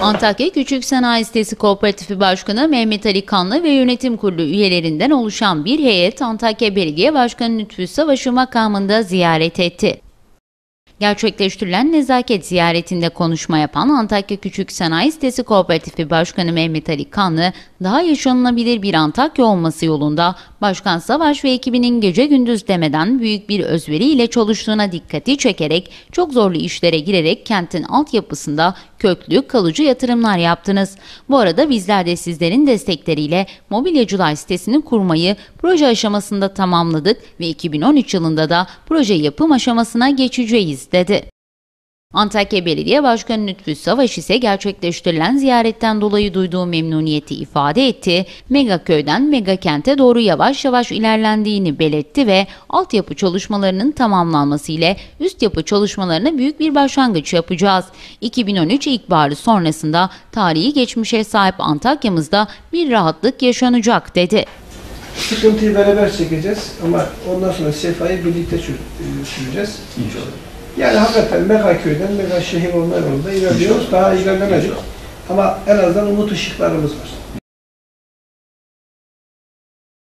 Antakya Küçük Sanayi Sitesi Kooperatifi Başkanı Mehmet Ali Kanlı ve yönetim kurulu üyelerinden oluşan bir heyet Antakya Belediye Başkanı Lütfü Savaşı makamında ziyaret etti. Gerçekleştirilen nezaket ziyaretinde konuşma yapan Antakya Küçük Sanayi Sitesi Kooperatifi Başkanı Mehmet Ali Kanlı, daha yaşanılabilir bir Antakya olması yolunda Başkan Savaş ve ekibinin gece gündüz demeden büyük bir özveriyle çalıştığına dikkati çekerek çok zorlu işlere girerek kentin altyapısında köklü kalıcı yatırımlar yaptınız. Bu arada bizler de sizlerin destekleriyle Mobilyacılar sitesini kurmayı proje aşamasında tamamladık ve 2013 yılında da proje yapım aşamasına geçeceğiz dedi. Antakya Belediye Başkanı Lütfü Savaş ise gerçekleştirilen ziyaretten dolayı duyduğu memnuniyeti ifade etti. Megaköy'den megakente doğru yavaş yavaş ilerlendiğini belirtti ve altyapı çalışmalarının tamamlanması ile üst yapı çalışmalarına büyük bir başlangıç yapacağız. 2013 ilkbaharı sonrasında tarihi geçmişe sahip Antakya'mızda bir rahatlık yaşanacak dedi. Sıkıntıyı beraber çekeceğiz ama ondan sonra sefayı birlikte e, süreceğiz. İnşallah. Yani hakikaten mega köyden mega şehir olma yolunda ilerliyoruz. Daha ilerlemedik. Ama en azından umut ışıklarımız var.